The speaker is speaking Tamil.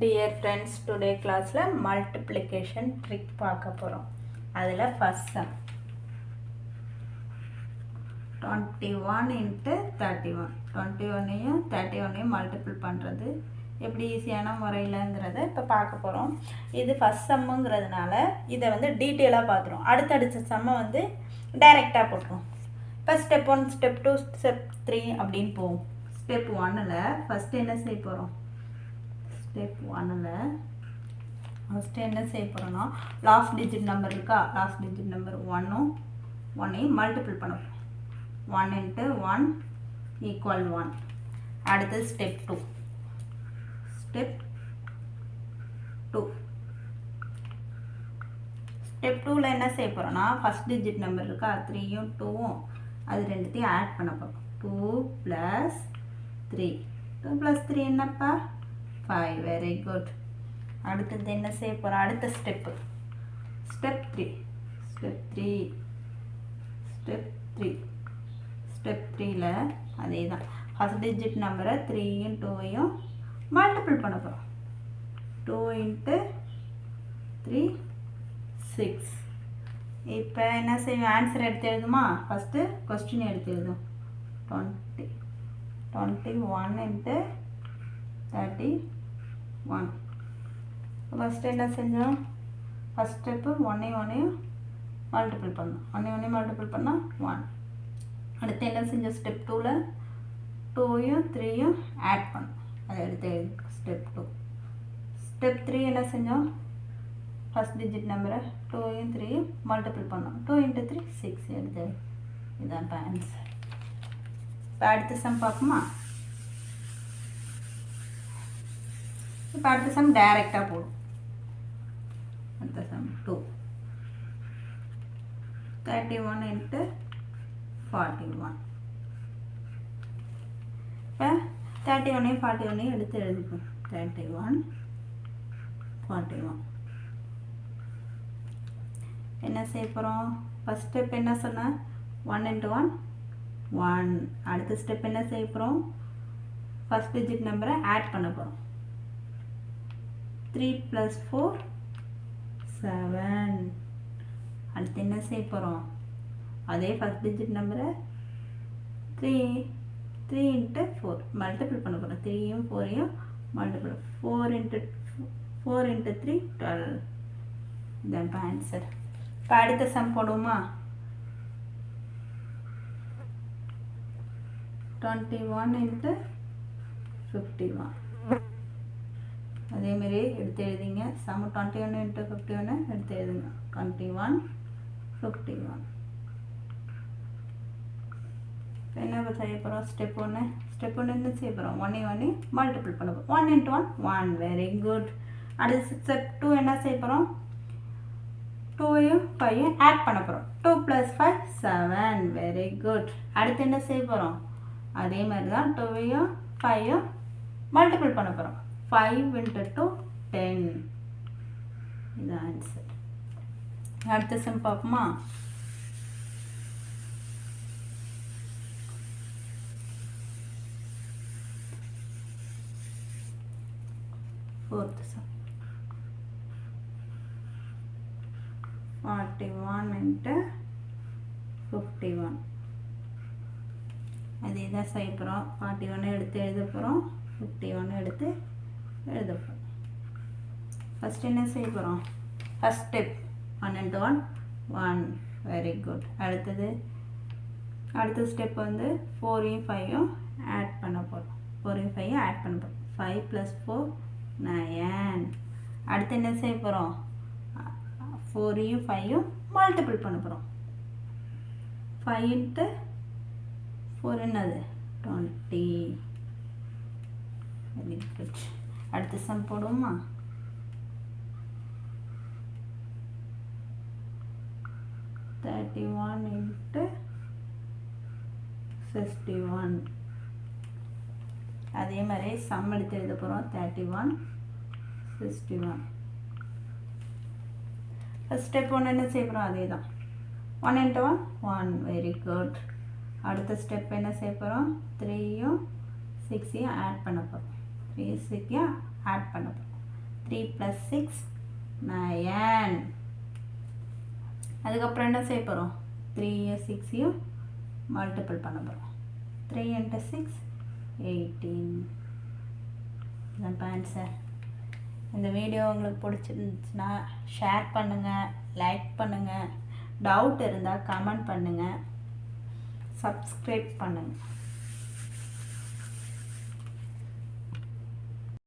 டியர் ஃப்ரெண்ட்ஸ் டுடே கிளாஸில் மல்டிப்ளிகேஷன் ட்ரிக் பார்க்க போகிறோம் அதில் first sum twenty one into thirty one twenty ஒன்னையும் தேர்ட்டி ஒன்னையும் மல்டிபிள் பண்ணுறது எப்படி ஈஸியான முறையிலங்கிறத இப்போ பார்க்க போகிறோம் இது ஃபஸ்ட் சம்முங்கிறதுனால இதை வந்து டீட்டெயிலாக பார்த்துருவோம். அடுத்தடுத்த சம்மை வந்து டைரெக்டாக போட்டுருவோம். இப்போ step one step two step three அப்படின்னு போவோம். ஸ்டெப் ஒன்னில் ஃபஸ்ட்டு என்ன செய்ய போகிறோம் பண்ணலை. ஒன்னில் ஃபஸ்ட்டு என்ன செய்ய போகிறோன்னா லாஸ்ட் டிஜிட் நம்பர் இருக்கா? லாஸ்ட் டிஜிட் நம்பர் ஒன்னும் ஒன்னையும் மல்டிபிள் பண்ண one into one equal one அடுத்தது step two step two step டூவில் என்ன செய்ய போகிறோன்னா ஃபஸ்ட் டிஜிட் நம்பர் இருக்கா? த்ரீயும் டூவும் அது ரெண்டுத்தையும் ஆட் பண்ண போகிறோம் two plus three two plus three என்னப்பா? ஃபைவ் வெரி குட் அடுத்தது என்ன செய்ய போகிறோம் அடுத்த step step three step three step three step த்ரீயில் அதே தான் ஃபஸ்ட் டிஜிட் நம்பரை த்ரீயும் டூவையும் மல்டிபிள் பண்ண போகிறோம் டூ இன்ட்டு த்ரீ சிக்ஸ் இப்போ என்ன செய்வோம்? ஆன்சர் எடுத்து எழுதுமா? ஃபஸ்ட்டு கொஸ்டின் எடுத்து எழுதும் twenty twenty one into thirty one first என்ன செஞ்சோம்? ஃபஸ்ட் ஸ்டெப்பு ஒன்னையும் ஒன்னையும் மல்டிபிள் பண்ணோம். ஒன்னையும் ஒன்னையும் மல்டிபிள் பண்ணால் ஒன் அடுத்து என்ன செஞ்சோம்? ஸ்டெப் டூவில் டூயும் த்ரீயும் ஆட் பண்ணோம். அதை எடுத்து ஸ்டெப் டூ ஸ்டெப் த்ரீ என்ன செஞ்சோம்? ஃபஸ்ட் டிஜிட் நம்பரை டூயும் த்ரீயும் மல்டிபிள் பண்ணோம். டூ இன்ட்டு த்ரீ சிக்ஸ் எடுத்து இதான் இப்போ ஆன்சர் இப்போ அடுத்த சம் பார்ப்போமா? இப்போ அடுத்த சம் டைரெக்டாக போடும் அடுத்த sum two thirty one into forty one இப்போ தேர்ட்டி ஒன்னையும் ஃபார்ட்டி ஒன்னையும் எடுத்து எழுதிப்போம் தேர்ட்டி ஒன் ஃபார்ட்டி ஒன் என்ன செய்ய போகிறோம் ஃபஸ்ட் ஸ்டெப் என்ன சொன்னேன் ஒன் இன்ட்டு ஒன் ஒன் அடுத்த ஸ்டெப் என்ன செய்ய போகிறோம் ஃபஸ்ட் டிஜிட் நம்பரை ஆட் பண்ண போகிறோம் த்ரீ ப்ளஸ் ஃபோர் செவன் அடுத்து என்ன செய்ய போகிறோம் அதே ஃபஸ்ட் டிஜிட் நம்பரை three three into four multiple பண்ண போகிறோம் த்ரீயும் ஃபோரையும் multiple four into four into three twelve இதான் ஆன்சர் இப்போ அடுத்த சம் போடுவோமா? Twenty one into fifty one அதேமாரி எடுத்து எழுதிங்க. சம டுவெண்ட்டி ஒன் இன்ட்டு ஃபிஃப்டி ஒன்று எடுத்து எழுதுங்க. டுவெண்ட்டி ஒன் ஃபிஃப்டி ஒன் என்ன செய்ய போகிறோம் ஸ்டெப் ஒன்று ஸ்டெப் ஒன்று என்ன செய்ய போகிறோம் ஒன்னே ஒன்னே மல்டிபிள் பண்ண போகிறோம் one into one one very good அடுத்து ஸ்டெப் டூ என்ன செய்ய போகிறோம் டூயும் ஃபைவும் ஆட் பண்ண போகிறோம் two plus five seven very good அடுத்து என்ன செய்ய போகிறோம் அதே மாதிரி தான் டூவையும் ஃபைவும் மல்டிபிள் பண்ண போகிறோம் ஃபைவ் இன்ட்டு டூ டென் இது ஆன்சர் அடுத்த சம் பார்ப்போமா? Fourth sum forty one into fifty one அதே தான் செய்ய போகிறோம் ஃபார்ட்டி ஒன்று எடுத்து எழுத போகிறோம் ஃபிஃப்டி ஒன்று எடுத்து எழுத போகிறோம் ஃபஸ்ட் என்ன செய்ய போகிறோம் first step one and one one very good அடுத்தது அடுத்த ஸ்டெப் வந்து ஃபோரையும் ஃபைவும் ஆட் பண்ண போகிறோம் ஃபோரையும் ஃபைவும் ஆட் பண்ண போகிறோம் ஃபைவ் ப்ளஸ் ஃபோர் நயன் அடுத்து என்ன செய்ய போகிறோம் ஃபோரையும் ஃபைவும் மல்டிபிள் பண்ண போகிறோம் ஃபைவ் இன்ட்டு ஃபோர் என்னது? டுவெண்ட்டி வெரி குட் அடுத்த சம் போடுவோமா? Thirty one into sixty one அதே மாதிரி சம் எடுத்து எழுத போகிறோம் thirty one sixty one first step ஒன்று என்ன செய்ய போகிறோம் அதே தான் one into one one very good அடுத்த ஸ்டெப் என்ன செய்ய போகிறோம் த்ரீயும் சிக்ஸையும் ஆட் பண்ண போகிறோம் த்ரீ ஆட் பண்ண போகிறோம் த்ரீ ப்ளஸ் சிக்ஸ் நயன் அதுக்கப்புறம் என்ன செய்ய போகிறோம் த்ரீயும் சிக்ஸையும் மல்டிபிள் பண்ண போகிறோம் த்ரீ இன்ட்டு சிக்ஸ் எயிட்டீன் இதான் ஆன்சர் இந்த வீடியோ உங்களுக்கு பிடிச்சிருந்துச்சுன்னா ஷேர் பண்ணுங்கள் லைக் பண்ணுங்கள் டவுட் இருந்தால் கமெண்ட் பண்ணுங்கள் சப்ஸ்கிரைப் பண்ணுங்கள்